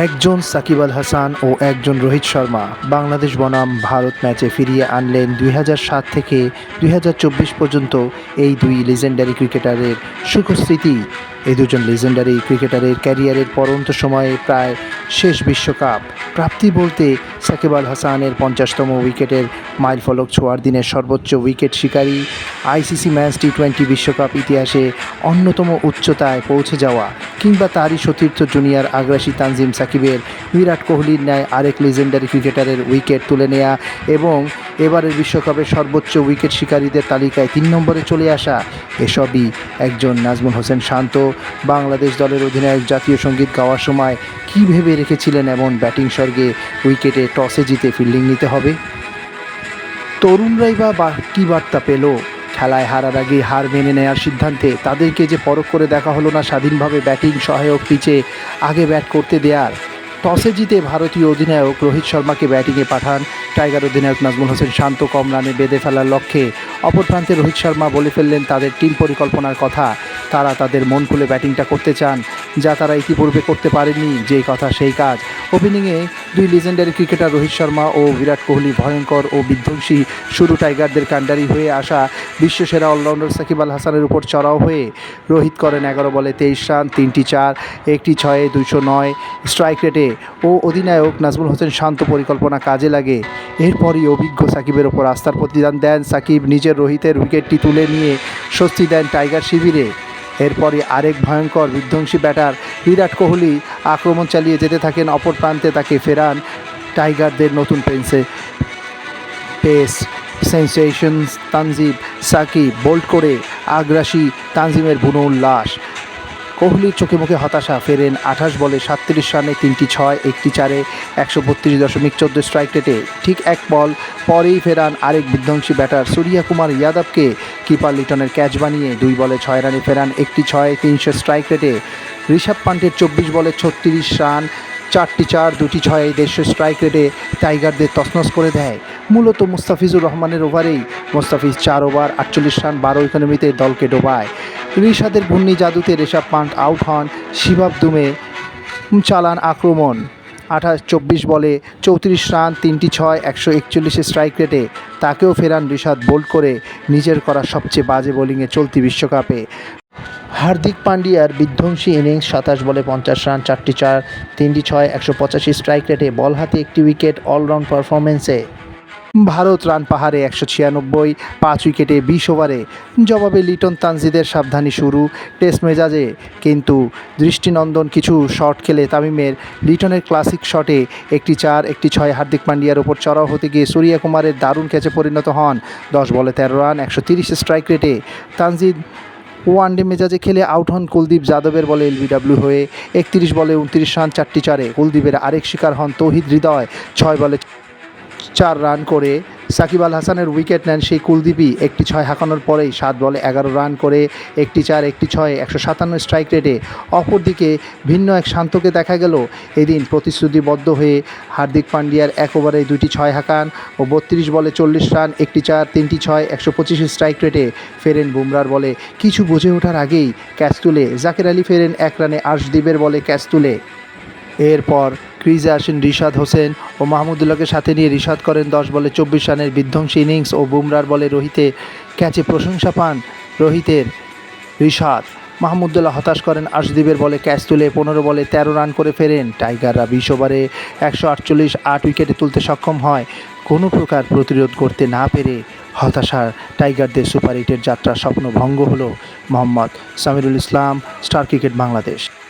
একজন সাকিব আল হাসান ও একজন রোহিত শর্মা বাংলাদেশ বনাম ভারত ম্যাচে ফিরিয়ে আনলেন দুই সাত থেকে দুই হাজার চব্বিশ পর্যন্ত এই দুই লেজেন্ডারি ক্রিকেটারের সুখস্মৃতি। এই দুজন লেজেন্ডারি ক্রিকেটারের ক্যারিয়ারের পরন্ত সময়ে প্রায় শেষ বিশ্বকাপ। প্রাপ্তি বলতে সাকিব আল হাসানের পঞ্চাশতম উইকেটের মাইল ফলক ছোঁয়ার দিনের সর্বোচ্চ উইকেট শিকারী আইসিসি ম্যাচ টি টোয়েন্টি বিশ্বকাপ ইতিহাসে অন্যতম উচ্চতায় পৌঁছে যাওয়া কিংবা তারই সতীর্থ জুনিয়র আগ্রাসী তানজিম সাকিবের বিরাট কোহলির ন্যায় আরেক লিজেন্ডারি ক্রিকেটারের উইকেট তুলে নেয়া এবং এবারের বিশ্বকাপের সর্বোচ্চ উইকেট শিকারীদের তালিকায় তিন নম্বরে চলে আসা এসবই একজন নাজমুল হোসেন শান্ত। বাংলাদেশ দলের অধিনায়ক জাতীয় সংগীত গাওয়ার সময় কী ভেবে রেখেছিলেন এমন ব্যাটিং স্বর্গে উইকেটে টসে জিতে ফিল্ডিং নিতে হবে। তরুণরাই বা কী বার্তা পেল। খেলায় হারার আগে হার মেনে নেয়ার সিদ্ধান্তে তাদেরকে যে পরখ করে দেখা হলো না, স্বাধীনভাবে ব্যাটিং সহায়ক পিচে আগে ব্যাট করতে দেয়ার। টসে জিতে ভারতীয় অধিনায়ক রোহিত শর্মাকে ব্যাটিংয়ে পাঠান টাইগার অধিনায়ক নাজমুল হোসেন শান্ত, কম রানে বেঁধে ফেলার লক্ষ্যে অপর প্রান্তে রোহিত শর্মা বলে ফেললেন তাদের টিম পরিকল্পনার কথা। তারা তাদের মন খুলে ব্যাটিংটা করতে চান, যা তারা ইতিপূর্বে করতে পারেনি যেই কথা সেই কাজ। ওপেনিংয়ে দুই লিজেন্ডারি ক্রিকেটার রোহিত শর্মা ও বিরাট কোহলি ভয়ঙ্কর ও বিধ্বংসী শুরু টাইগারদের কাণ্ডারি হয়ে আসা বিশ্বসেরা অলরাউন্ডার সাকিব আল হাসানের উপর চড়াও হয়ে রোহিত করেন এগারো বলে তেইশ রান, তিনটি চার, একটি ছয়ে দুইশো নয়। স্ট্রাইক রেটে ও অধিনায়ক নাজমুল হোসেন শান্ত পরিকল্পনা কাজে লাগে। এরপরই অভিজ্ঞ সাকিবের ওপর আস্থার প্রতিদান দেন সাকিব। নিজের রোহিতের উইকেটটি তুলে নিয়ে স্বস্তি দেন টাইগার শিবিরে। এরপরই আরেক ভয়ঙ্কর বিধ্বংসী ব্যাটার বিরাট কোহলি আক্রমণ চালিয়ে যেতে থাকেন। অপর প্রান্তে তাকে ফেরান টাইগারদের নতুন পেন্সে pace sensation Tanzib Sakib. Bowled করে আগ্রাসী তানজিমের বুনো উল্লাস। কোহলির চোখে মুখে হতাশা, ফেরেন আঠাশ বলে সাতত্রিশ রানে তিনটি ছয়, একটি চারে একশো বত্রিশ দশমিক চোদ্দ স্ট্রাইক রেটে ঠিক এক বল পরেই ফেরান আরেক বিধ্বংসী ব্যাটার সূর্যা কুমার যাদবকে। কিপার লিটনের ক্যাচ বানিয়ে দুই বলে ছয় রানে ফেরান, একটি ছয়, তিনশো স্ট্রাইক রেটে ঋষভ পান্টের চব্বিশ বলে ছত্রিশ রান, চারটি চার, দুটি ছয়, দেড়শো স্ট্রাইক রেটে টাইগারদের তছনছ করে দেয়। মূলত মুস্তাফিজুর রহমানের ওভারেই মুস্তাফিজ চার ওভার, আটচল্লিশ রান, বারো ইকোনমিতে দলকে ডোবায়। ঋষাদের ঘূর্ণি জাদুতে রেশাব পান্ট আউট হন শিবাব দুমে। চালান আক্রমণ, আঠাশ চব্বিশ বলে চৌত্রিশ রান, তিনটি ছয়, একশো একচল্লিশ স্ট্রাইক রেটে তাকেও ফেরান ঋষাদ বোল্ড করে, নিজের করা সবচেয়ে বাজে বোলিংয়ে চলতি বিশ্বকাপে। হার্দিক পান্ডিয়ার বিধ্বংসী ইনিংস সাতাশ বলে পঞ্চাশ রান, চারটি চার, তিনটি ছয়, একশো পঁচাশি স্ট্রাইক রেটে বল হাতে একটি উইকেট অলরাউন্ড পারফরমেন্সে ভারত রান পাহাড়ে একশো ছিয়ানব্বই, পাঁচ উইকেটে বিশ ওভারে। জবাবে লিটন তানজিদের সাবধানী শুরু টেস্ট মেজাজে। কিন্তু দৃষ্টিনন্দন কিছু শট খেলে তামিমের লিটনের ক্লাসিক শটে একটি চার, একটি ছয় হার্দিক পান্ডিয়ার ওপর চড়াও হতে গিয়ে সূর্যা কুমারের দারুণ ক্যাচে পরিণত হন। দশ বলে তেরো রান, একশো তিরিশ স্ট্রাইক রেটে। তানজিদ ওয়ানডে মেজাজে খেলে আউট হন কুলদীপ যাদবের বলে এলবিডাব্লিউ হয়ে। একত্রিশ বলে উনত্রিশ রান, চারটি চারে। কুলদীপের আরেক শিকার হন তৌহিদ হৃদয়। ছয় বলে চার রান করে। সাকিব আল হাসানের উইকেট নেন সেই কুলদীপই। একটি ছয় হাঁকানোর পরেই সাত বলে এগারো রান করে একটি চার, একটি ছয়, একশো সাতান্ন স্ট্রাইক রেটে। অপরদিকে ভিন্ন এক শান্তকে দেখা গেল। এদিন প্রতিশ্রুতিবদ্ধ হয়ে হার্দিক পান্ডিয়ার এক ওভারে দুটি ছয় হাঁকান ও বত্রিশ বলে চল্লিশ রান, একটি চার, তিনটি ছয়, একশো পঁচিশ স্ট্রাইক রেটে ফেরেন বুমরার বলে। কিছু বুঝে ওঠার আগেই ক্যাচ তুলে জাকের আলী ফেরেন এক রানে আর্শদীপের বলে ক্যাচ তুলে। এরপর ক্রিজে আসেন রিশাদ হোসেন ও মাহমুদুল্লাহকে সাথে নিয়ে রিশাদ করেন দশ বলে চব্বিশ রানের বিধ্বংসী ইনিংস ও বুমরার বলে রোহিতে ক্যাচে প্রশংসা পান রোহিতের রিশাদ। মাহমুদুল্লাহ হতাশ করেন আশদীপের বলে ক্যাচ তুলে পনেরো বলে তেরো রান করে ফেরেন। টাইগাররা বিশ ওভারে একশো আটচল্লিশ আট উইকেটে তুলতে সক্ষম হয়। কোনো প্রকার প্রতিরোধ করতে না পেরে হতাশার টাইগারদের সুপার এইটের যাত্রার স্বপ্ন ভঙ্গ হলো মোহাম্মদ সামিরুল ইসলাম, স্টার ক্রিকেট বাংলাদেশ।